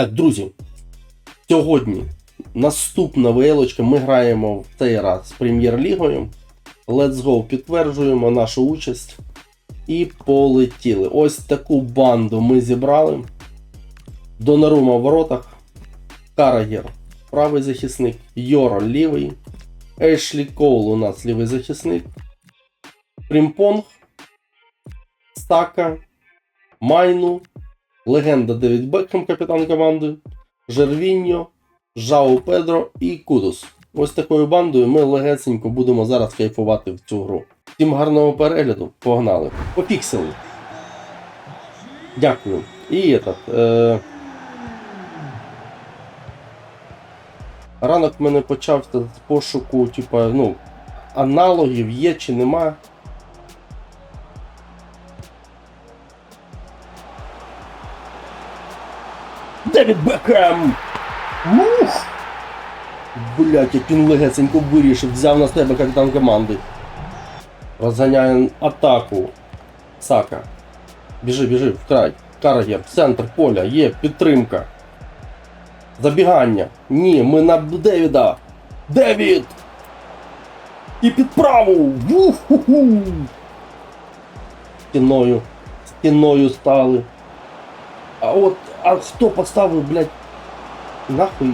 Так, друзі, сьогодні наступна вилочка. Ми граємо в цей раз з прем'єр-лігою. Let's go, підтверджуємо нашу участь. І полетіли. Ось таку банду ми зібрали. Донарума в воротах. Карагер правий захисник. Йоро лівий. Ешлі Коул у нас лівий захисник. Прімпонг. Стака. Майну. Легенда Девід Бекхем, капітан команди. Жервіньо, Жао Педро і Кудус. Ось такою бандою ми легесенько будемо зараз кайфувати в цю гру. Всім гарного перегляду, погнали. Попіксели. Дякую. І этот. Е... Ранок мене почався з пошуку, типа, ну, аналогів є чи нема. Девід Бекхем! Ух! Блять, як він легесенько вирішив, взяв на себе капітан команди. Розганяє атаку. Сака. Біжи, біжи, вкрай. Карагер, центр поля, є, підтримка. Забігання. Ні, ми на Девіда. Девід! І під праву! Ву-ху-ху! Стіною. Стіною стали. А от, а хто поставив, блядь, нахуй?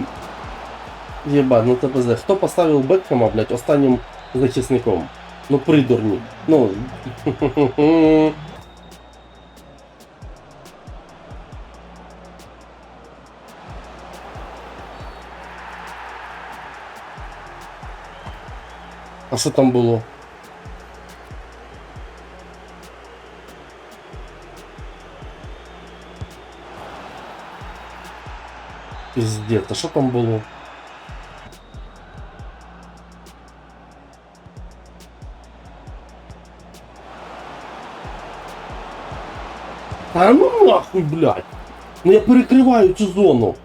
Єбать, ну це пизде. Хто поставив Бекхема, блядь, останнім захисником? Ну придурні. Ну. А що там було? Пиздец, а що там було? А ну нахуй, блядь! Ну я перекриваю цю зону.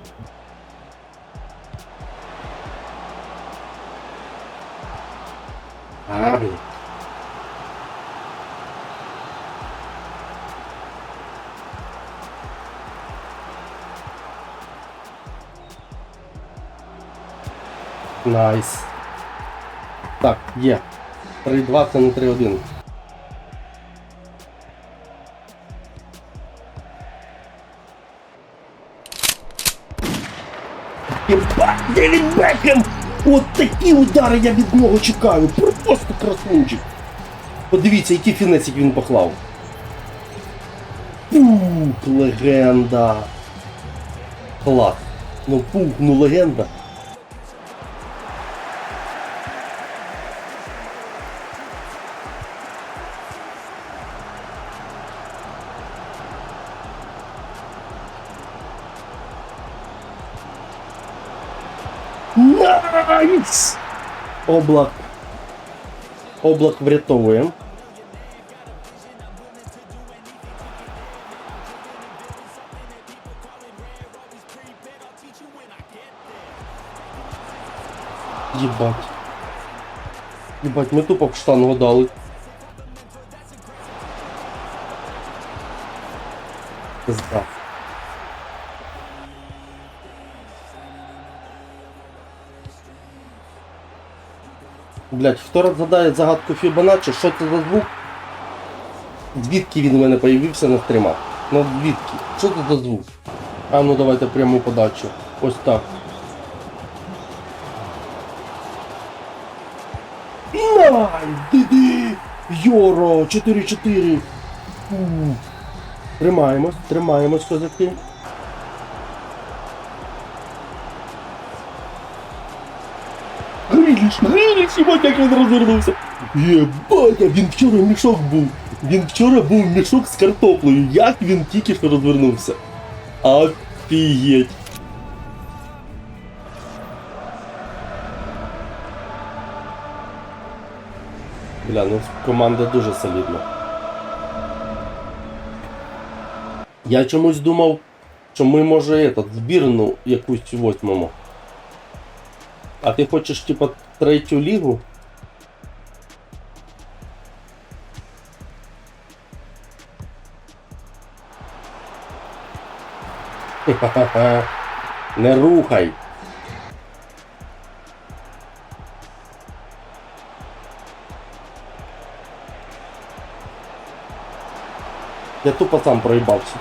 А, блядь. Найс. Так, є. 3-2, це не 3-1. Єбать, Девід Бекхем! От такі удари я від нього чекаю. Просто красунчик. Подивіться, який фінесик він поклав. Пух, легенда. Клас. Ну пух, ну легенда. Облак. Облак врятовує. Єбать. Єбать, ми тупо в штангу дали. Пизда. Блять, хто розгадає загадку Фібоначчі, що це за звук? Звідки він у мене появився на стримах? Ну звідки? Що це за звук? А ну давайте пряму подачу. Ось так. Най! Диди! Йоро! 4-4! Тримаємось, тримаємось, козаки. Гриліш, єбать, як він розвернувся. Єбать, він вчора мішок був. Він вчора був мішок з картоплею. Як він тільки що розвернувся. Офігеть. Бля, ну команда дуже солідна. Я чомусь думав, що ми може этот, збірну якусь восьмому. А ти хочеш, типа, третю лігу? Не рухай. Я тупо сам проїбався.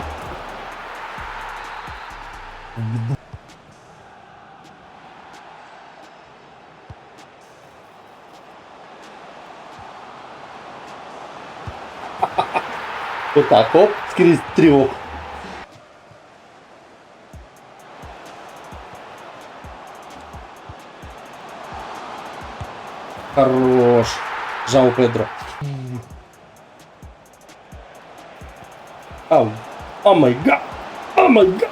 Отак, оп, скрізь трьох. Хорош. Жау Педро. Ау. О май гад. О май гад.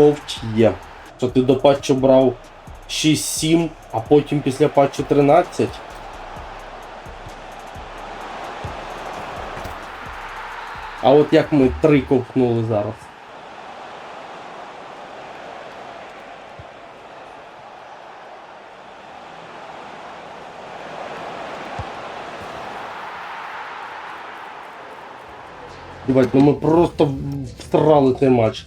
Ковч є. Що ти до патчу брав 6-7, а потім після патчу 13. А от як ми 3 ковтнули зараз. Єбать, ну ми просто всрали цей матч.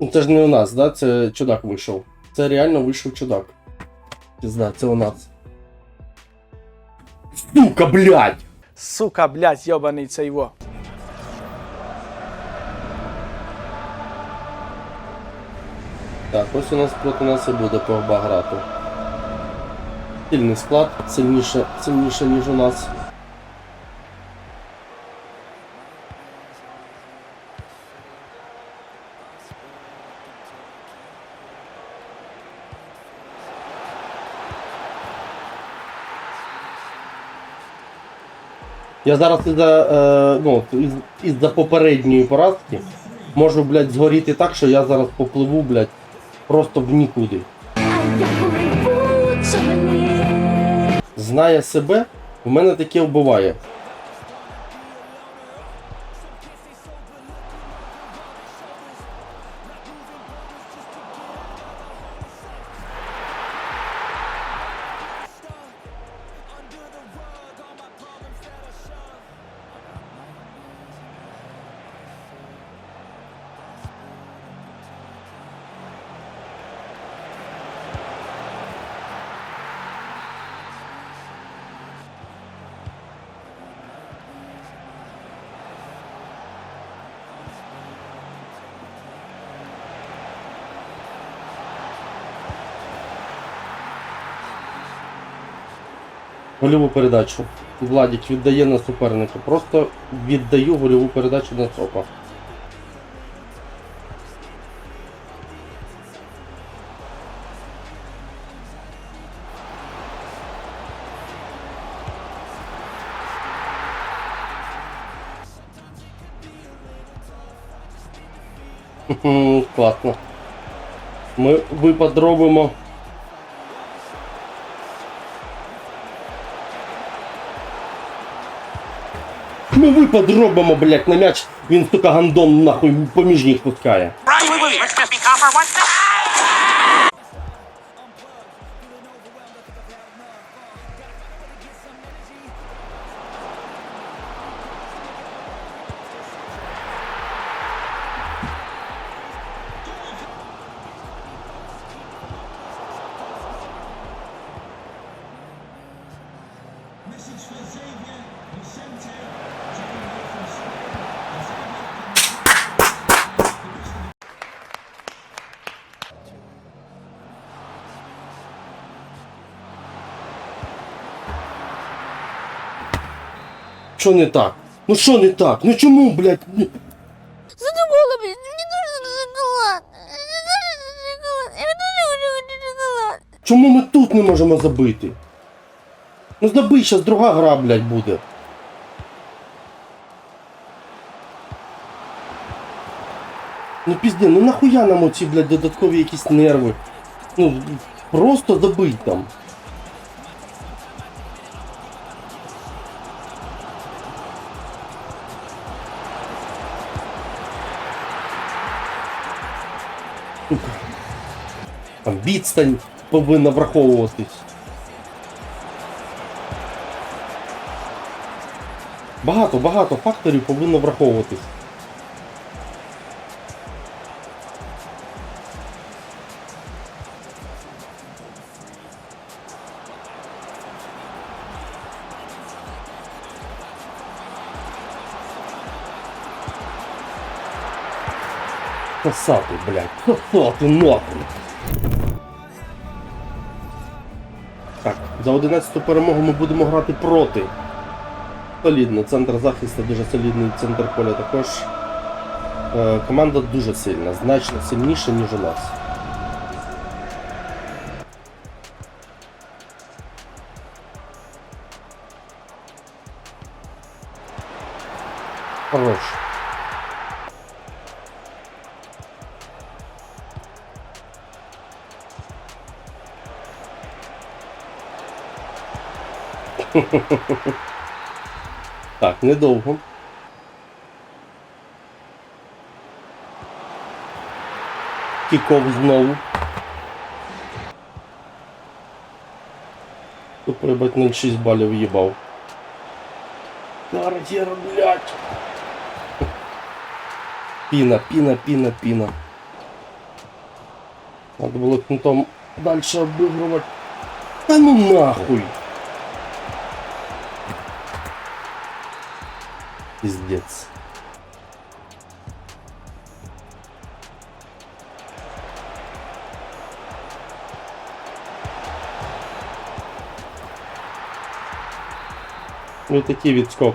Ну це ж не у нас, да? Це чудак вийшов. Це реально вийшов чудак. Пізда, це у нас. Сука, блядь! Сука, блядь, йобаний це його. Так, ось у нас проти нас і буде ПВБ грати. Сильний склад, сильніше, сильніше, ніж у нас. Я зараз із-за, е, ну, із, із-за попередньої поразки можу, блядь, згоріти так, що я зараз попливу, блядь, просто в нікуди. Знає себе, в мене таке вбиває. Гольову передачу. Владік віддає на суперника. Просто віддаю гольову передачу на ЦОПа. Класно. Ми випад робимо. Ми випад робимо, блядь, на м'яч. Він, сука, гандон нахуй поміж них пускає. Що не так? Ну що не так? Ну чому, блядь? Ну, Задумала, блин, мне нужен шоколад. Я. Чому ми тут не можемо забити? Ну забий, зараз друга гра, блядь, буде. Ну пізде, ну нахуя нам оці, блядь, додаткові якісь нерви? Ну, просто забий там. Там відстань повинна враховуватись. Багато, багато факторів повинно враховуватись. Косатый, блядь. Косатый нахуй. Так, за 11 перемогу ми будемо грати проти. Солідно, центр захисту дуже солідний, центр поля також. Е, команда дуже сильна, значно сильніша, ніж у нас. Так, недовго. Кіков знову. Тут прибать 0,6 балів їбав. Кар'єр, блядь. Піна, піна, піна, піна. Надо було кнутом дальше обыгрывать. Та ну нахуй. Пиздец. Ну такий відскок.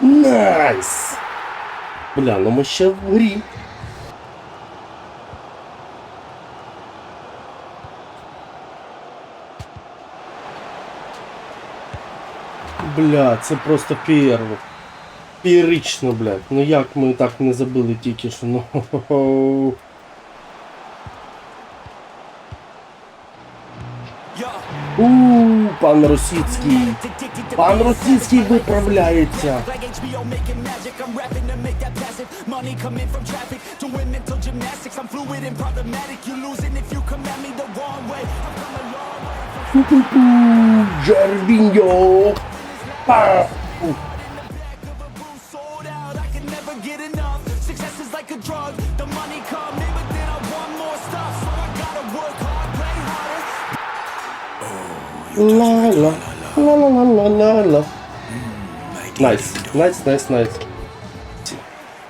Найс! Бля, ну ми ще в. Бля, це просто пієрво. Пієрично, блядь. Ну як ми так не забили тільки що, ну. хо-хо-хо. У, пан Росіцький. Пан Росіцький виправляється. Джервіньо. Ла-ла. Ла-ла-ла-ла-ла. Найс. Найс, найс, найс.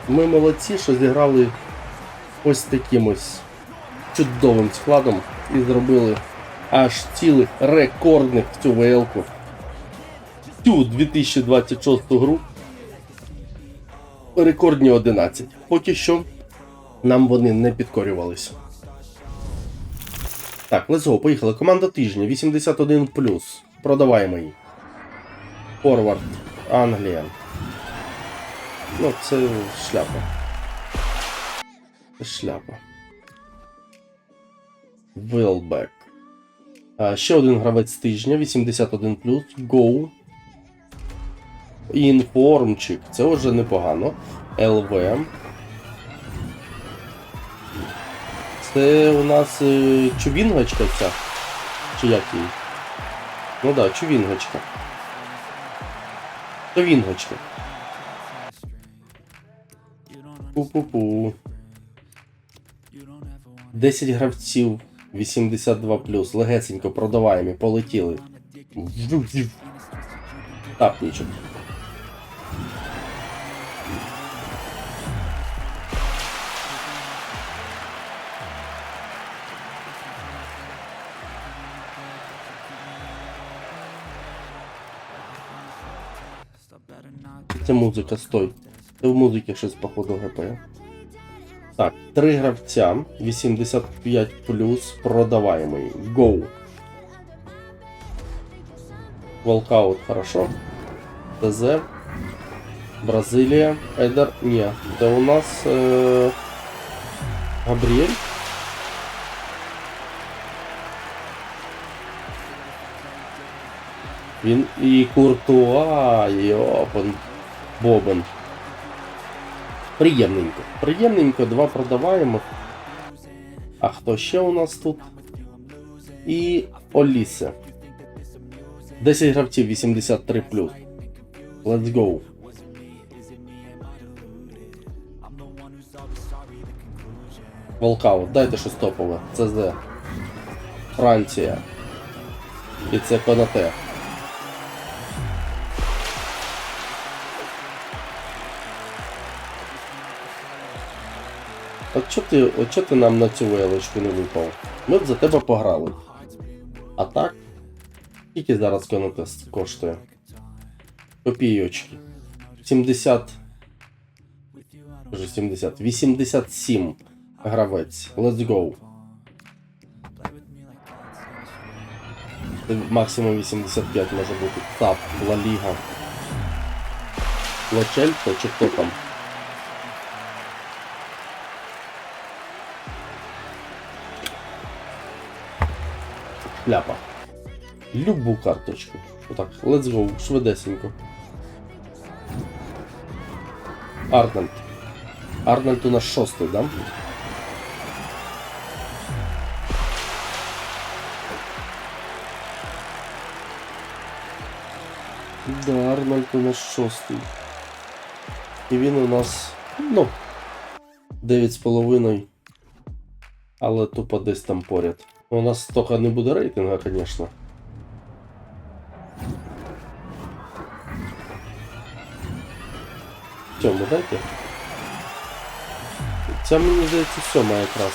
Ми молодці, що зіграли ось таким ось чудовим складом і зробили аж цілих рекордних цю ВЛ-ку. Цю 2026 гру. Рекордні 11. Поки що нам вони не підкорювалися. Так, let's go, поїхали. Команда тижня 81. Продаваємо її. Форвард. Англія. Ну, це шляпа. Шляпа. Вилбек. Ще один гравець тижня, 81 Go. Інформчик. Це вже непогано. ЛВ. Це у нас е, чувінгочка ця. Чи як її? Ну так, да, чувінгочка. Чувінгочка. Пу-пу-пу. 10 гравців, 82 плюс. легесенько продаваємо, полетіли. Тапнічок. Це музика, стой. Це в музиці щось походу ГП. Так, три гравця, 85 продаваємо. Go. Волкаут, хорошо. ТЗ. Бразилія. Едер. Ні. Це у нас е... Габріель. Він і Куртуа, йопан. Бобен. Приємненько. Приємненько, два продаваємо. А хто ще у нас тут? І Олісе. 10 гравців 83 Let's go. Волкаут, дайте щось топове. ЦЗ. Франція. І це Конате. От чо ти, от чо ти нам на цю вейлочку не випав? Ми б за тебе пограли. А так? Скільки зараз конотест коштує? Копійочки. 70. Вже 70. 87 гравець. Let's go. Максимум 85 може бути. Так, Ла Ліга. Лочельто чи хто там? Шляпа. Любу карточку. Отак, let's go, швидесенько. Арнольд. Арнольд у нас шостий, да? Да, Арнольд у нас шостий. І він у нас, ну, 9,5. Але тупо десь там поряд. У нас тільки не буде рейтинга, звісно. Цьому дайте. Ця мені здається сьома якраз.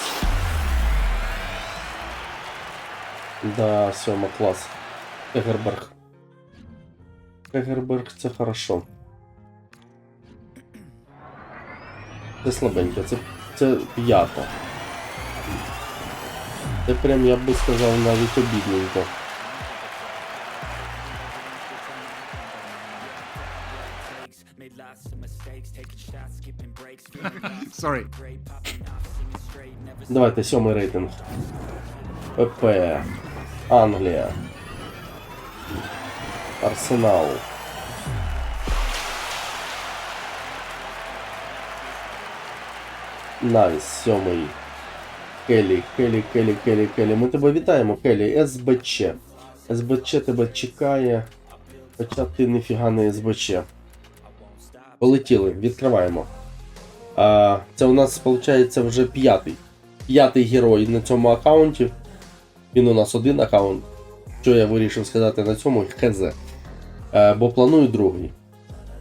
Да, сьома клас. Егерберг. Егерберг це хорошо. Це слабенько, це, це п'ята. Це прям я би сказав навіть обідненько. Sorry. Давайте сьомий рейтинг. ПП. Англія. Арсенал. Найс, сьомий. Келі, Келі, Келі, Келі, Келі. Ми тебе вітаємо, Келі. СБЧ. СБЧ тебе чекає. Хоча ти ніфіга не СБЧ. Полетіли, відкриваємо. А, це у нас, виходить, вже п'ятий. П'ятий герой на цьому аккаунті. Він у нас один аккаунт. Що я вирішив сказати на цьому хз. Е, бо планую другий.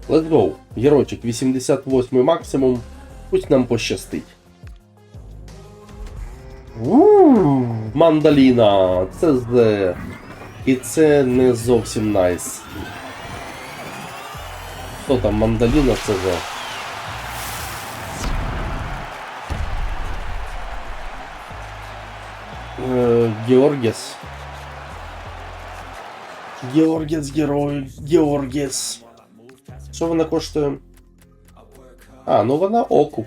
Let's go. Геройчик 88 максимум. Пусть нам пощастить. Мандаліна. Це з. І це не зовсім найс. Хто там мандаліна це за? Е, Георгіс. Георгіс, герой, Георгіс. Що вона коштує? А, ну вона окуп.